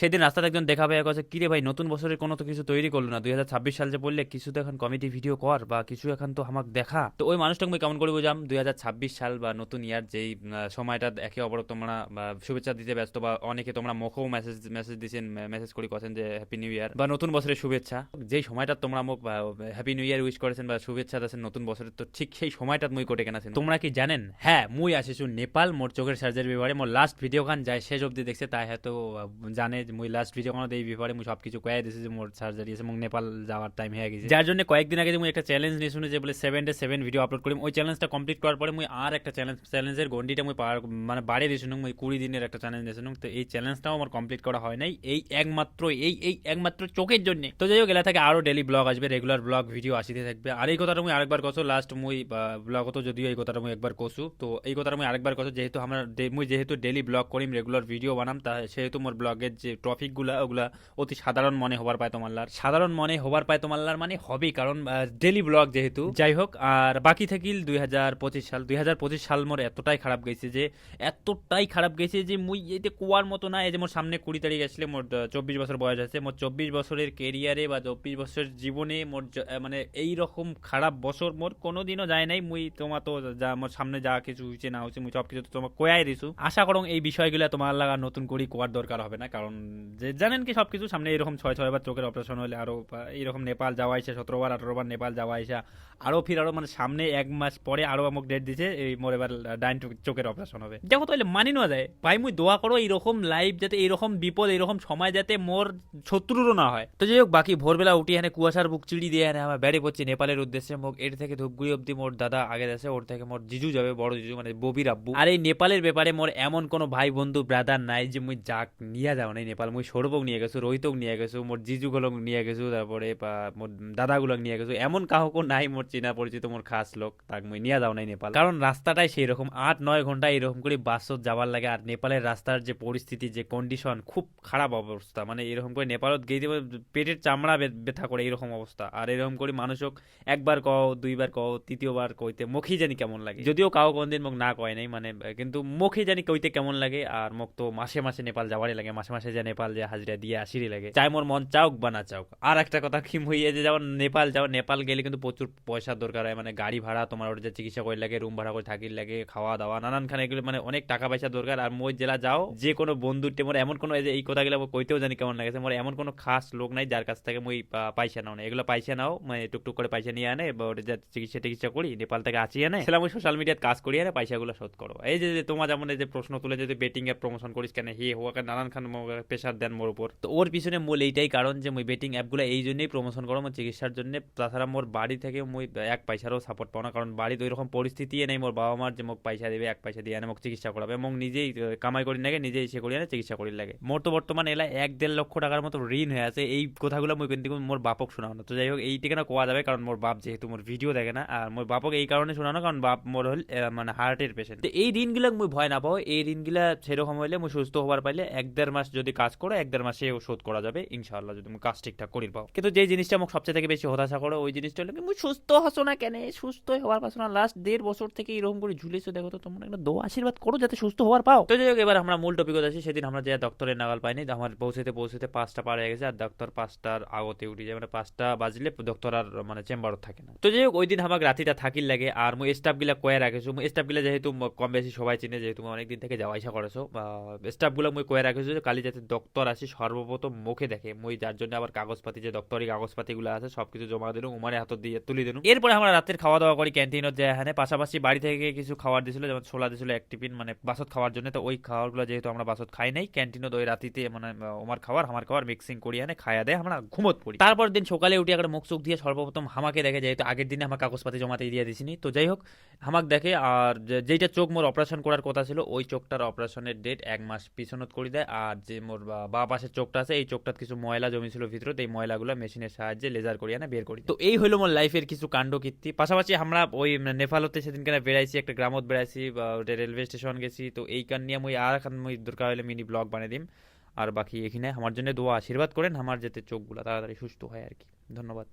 সেদিন রাস্তাতে একজন দেখা পেয়ে কাছে কিরে ভাই, নতুন বছরের কোনো তো কিছু তৈরি করল না। দুই হাজার ছাব্বিশ সাল যে বললে কিছু তো এখন কমেডি ভিডিও কর বা কিছু এখন তো আমাকে দেখা। তো ওই মানুষটাকে আমি কেমন করে বুঝাম, দুই সাল বা নতুন ইয়ার যেই সময়টা একে অপর তোমরা শুভেচ্ছা দিতে ব্যস্ত বা অনেকে তোমরা মুখেও মেসেজ মেসেজ দিছেন মেসেজ করে কথা যে হ্যাপি নিউ ইয়ার বা নতুন বছরের শুভেচ্ছা। যেই সময়টা তোমরা মোক হ্যাপি নিউ ইয়ার উইশ করেছেন বা শুভেচ্ছা দিয়েছেন নতুন বছরের, তো ঠিক সেই সময়টা মুই কোটে কেনাছেন। তোমরা কি জানেন? হ্যাঁ মুই আসিছু নেপাল, মোর চোখের সার্জারি ব্যাপারে, মোর লাস্ট ভিডিও খান যায়, শেষ অব্দি দেখছে, তাই হয়তো জানে মুই লাস্ট ভিডিও খান এই ব্যাপারে মুই সব কিছু কয়ে দিয়েছি যে মোর সার্জারি আছে এবং নেপাল যাওয়ার টাইম হয়ে গেছে। যার জন্য কয়েকদিন আগে মুই একটা চ্যালেঞ্জ নিয়ে শুনে যে বলে seven day seven video upload করি, ওই চ্যালেঞ্জটা কমপ্লিট করার পরে মুই আর একটা চ্যালেঞ্জ চ্যালেঞ্জের গন্ডিটা মুই পার মানে বাড়িয়ে দিয়েছিলাম মুই কুড়ি দিনের একটা চ্যালেঞ্জ দিয়েছিলাম তো এই চ্যালেঞ্জটাও আমার কমপ্লিট করা হয় নাই, এই একমাত্র, এই এই একমাত্র চোখের জন্য। তো যাই হোক, এলা থেকে আরও ডেলি ব্লগ আসবে রেগুলার ব্লগ ভিডিও আসিতে থাকবে। আর এই কথাটা মুই আরেকবার কছো লাস্ট মুই ব্লগ হতো যদিও এই কথাটা মুই একবার কছু তো এই কথাটা মুই আরেকবার কছো যেহেতু আমরা মুই যেহেতু ডেলি ব্লগ করিম রেগুলার ভিডিও বানাম, তা সেহেতু মোর ব্লগের যে টপিকগুলা ওগুলা অতি সাধারণ মনে হবার পায় তোমার সাধারণ মনে হবার পায় তোমার মানে হবেই, কারণ ডেলি ব্লগ যেহেতু। যাই হোক, আর বাকি থাকিল দুই হাজার পঁচিশ সাল। দুই হাজার পঁচিশ সাল মোর এতটাই খারাপ গেছে যে, এতটাই খারাপ গেছে যে মুই এতে কুয়ার মতো না, এই যে মোর সামনে কুড়ি তারিখ আসলে মোর চব্বিশ বছর বয়স আছে। মোর চব্বিশ বছরের কেরিয়ারে বা চব্বিশ বছরের জীবনে মোর মানে এই রকম খারাপ বছর মোর কোনোদিনও যায় নাই। মুই তোমার তো যা, মোর সামনে যা কিছু হয়েছে না হয়েছে মুই সব কিছু তোমার কয়াই দিছু। আশা করং এই বিষয়গুলো তোমার লাগা নতুন করে কোয়ার দরকার হবে না, কারণ যে জানেন কি সবকিছু? সামনে এরকম ছয় ছয় বার চোখের অপারেশন হলে আরও বা এইরকম নেপাল যাওয়া আইসা, সতেরো বার, আঠারো বার নেপাল যাওয়া আইসা আরও ফির আরও মানে সামনে এক মাস পরে আরও আমাকে ডেট দিছে এই মোর এবার ডাইন চোখ- চোখের অপারেশন হবে। দেখো তাহলে মানি নেওয়া যায়। ভাই, মুই দোয়া করো এইরকম লাইফ যাতে এইরকম বিপদ, এইরকম সময় যাতে মোর শত্রুরও না হয়। তো যাই হোক বাকি ভোরবেলা উঠি এখানে কুয়াশার বুক চিড়ি দিয়ে এনে আমার বেড়ে পড়ছি, নেপালের উদ্দেশ্যে মোক এর থেকে ধূপগুড়ি অব্দি মোর দাদা আগে যাচ্ছে, ওর থেকে মোর জিজু যাবে, বড় জিজু মানে ববির আব্বু। আর এই নেপালের ব্যাপারে মোর এমন কোনো ভাই বন্ধু ব্রাদার নাই যে মুই যাক, নিয়ে যাও নাই নেপাল। মুই সৌরভক নিয়ে গেছো, রোহিতক নিয়ে গেছো, মোর জিজুগুলোক নিয়ে গেছো, তারপরে মোর দাদাগুলোক নিয়ে গেছো, এমন কাহকো নাই মোর চেনা পরিচিত মোর খাস লোক, তাক মুই নিয়ে যাও নাই নেপাল। কারণ রাস্তাটাই সেই রকম আট, নয় ঘণ্টা এরকম করে বাসত যাবার লাগে, আর নেপালের রাস্তার যে পরিস্থিতি, যে কন্ডিশন খুব খারাপ অবস্থা। মানে এরকম করে নেপালত গিয়ে পেটের চামড়া ব্যথা করে এরকম অবস্থা। আর এরকম করে মানুষক একবার কও, দুইবার কও, তৃতীয়বার কইতে মুখেই জানি কেমন লাগে। যদিও কাউ কোনদিন মুখ না কয় নাই মানে কিন্তু মুখে জানি কইতে কেমন লাগে, আর মুখ তো মাসে মাসে নেপাল যাওয়ারই লাগে। মাসে মাসে যে নেপাল, যে হাজিরা দিয়ে আসিরই লাগে। চাই মোর মন চাউক বা না চাউক আর একটা কথা কি হইয়ে যে যেমন নেপাল যাও নেপাল গেলে কিন্তু প্রচুর পয়সার দরকার হয় মানে গাড়ি ভাড়া, তোমার ওটা যে চিকিৎসা করে লাগে রুম ভাড়া করে থাকির লাগে, খাওয়া দাওয়া নানান খানে এগুলো মানে অনেক টাকা পয়সা দরকার। আর মই জেলা যাও, যে কোনো বন্ধুতে মোর এমন কোনো এই কথাগুলো আমার কইতেও জানি কেমন লাগেছে মোর এমন কোনো খাস লোক নাই যার কাছ থেকে মই পয়সা নাও না এগুলো পয়সা নাও মানে টুকটুক করে পয়সা নিয়ে আনে, বা ওটা চিকিৎসা টিকিৎসা করি, নেপাল থেকে আসি আনে সেটা আমি সোশ্যাল মিডিয়াত কাজ করি আনে পয়সাগুলো শোধ করো এই যে যে তোমার যেমন যে প্রশ্ন তুলে যদি বেটিং অ্যাপ প্রমোশন করিস কেন, হে হোয়াকে নানান খান প্রেশার দেন মোর উপর। তো ওর পিছনে মূল এইটাই কারণ, যে মুই বেটিং অ্যাপগুলো এই জন্যই প্রমোশন করো মোর চিকিৎসার জন্য। তাছাড়া মোর বাড়ি থেকে মুই এক পয়সারও সাপোর্ট পাও না। কারণ বাড়িতে ওইরকম পরিস্থিতি নেই, মোর বাবা মার যে মোক পয়সা দেবে, এক পয়সা দিয়ে মোক চিকিৎসা করাবে। এবং নিজেই কামাই করি লাগে, নিজেই সে করি আনে চিকিৎসা করি লাগে। মোর তো বর্তমানে এলা এক দেড় লক্ষ টাকার মতো ঋণ হয়ে আছে। এই কথাগুলো মুই কিন্তু মোর বাপক শোনাও না। তো যাই হোক এই ঠিকানা কোয়া যাবে? কারণ মোর বাপ যেহেতু মোর ভিডিও দেখে না, আর মোর বাপক এই কারণে শোনানো কারণ বাপ মোর হল মানে হার্টের পেশেন্ট তো এই ঋণগুলো মুই ভয় না পাও। এই ঋণগুলা সেরকম হইলে মুই সুস্থ হবার পাইলে এক দেড় মাস যদি কাজ করো, এক দেড় মাসে শোধ করা যাবে। ইনশাআল্লাহ যদি মুই কাজ ঠিকঠাক করি পাও। কিন্তু যে জিনিসটা মোক সবচেয়ে থেকে বেশি হতাশা করো, ওই জিনিসটা হলো মুই সুস্থ হসো না কেন, সুস্থ হওয়ার পাশো না লাস্ট দেড় বছর থেকে এরকম করে ঝুলেছো, দেখো তো তোমরা। একটা দোয়া, আশীর্বাদ করো যাতে সুস্থ হওয়ার পাও। তো যাই হোক এবার আমরা মূল টপিক আছি সেদিন আমরা যে ডক্টরের নাগাল পাইনি আমার পৌঁছতে পৌঁছতে পাঁচটা পার হয়ে গেছে, আর ডক্টর পাঁচটার আগতে উঠি যায় মানে পাঁচটা বাজলে ডক্টর আর মানে চেম্বারত থাকে না। তো যাই হোক ওই দিন আমাকে রাতিটা থাকির লাগে, আর মুই স্টাফ গিলা কয়ে রাখেছো, মুই স্টাফ গিলা যেহেতু কম বেশি সবাই চিনে, যেহেতু অনেক দিন থেকে যাওয়া আসা করেছ স্টাফগুলো মুই কয়ে রাখেছো যে কালি যাতে ডক্টর আসি, সর্বপ্রথম মুখে দেখে, মুই যার জন্য আবার কাগজপাতি, যে ডক্টরি কাগজপাতি গুলো আছে, সবকিছু জমা দিল উমারে হাত দিয়ে তুলি দিল এরপরে আমরা রাতের খাওয়া দাওয়া করি ক্যান্টিনত যে এখানে পাশাপাশি বাড়ি থেকে কিছু খাবার দিছিল যেমন ছোলা দিছিল এক টিফিন মানে বাসত খাওয়ার জন্য। তো ওই খাবারগুলো যেহেতু আমরা বাসত খাই নাই ক্যান্টিনত ওই রাতিতে মানে আহ, ওমার খাবার আমার খাবার মিক্সিং করি আনে খাইয়া দেয় আমরা ঘুমত পড়ি। তারপর দিন সকালে উঠে একটা মুখ চোখ দিয়ে সর্বপ্রথম হামাকে দেখে যেহেতু আগের দিনে আমার কাগজপাতি জমাতে দিয়ে দিছিনি। তো যাই হোক হামাক দেখে আর যেইটা চোখ মোর অপারেশন করার কথা ছিল ওই চোখটার অপারেশনের ডেট এক মাস পিছনত করে দেয়। আর যে মোর বা- পাশের চোখটা আছে এই চোখটার কিছু ময়লা জমি ছিল ভিতরে এই ময়লাগুলো মেশিনের সাহায্যে লেজার করি আনে বের করি তো এই হলো মোর লাইফের কিছু কাণ্ড কীর্তি। পাশাপাশি আমরা ওই নেপালতে সেদিনকে বেড়াইছি, একটা গ্রামত বেড়াইছি রেলওয়ে স্টেশন গেছি। তো এই কান নিয়ে আমি আর এখন দরকার হলে মিনি ব্লগ বানিয়ে দিম। আর বাকি এখানে আমার জন্য দোয়া, আশীর্বাদ করেন, আমার যাতে চোখগুলো তাড়াতাড়ি সুস্থ হয় আর কি। ধন্যবাদ।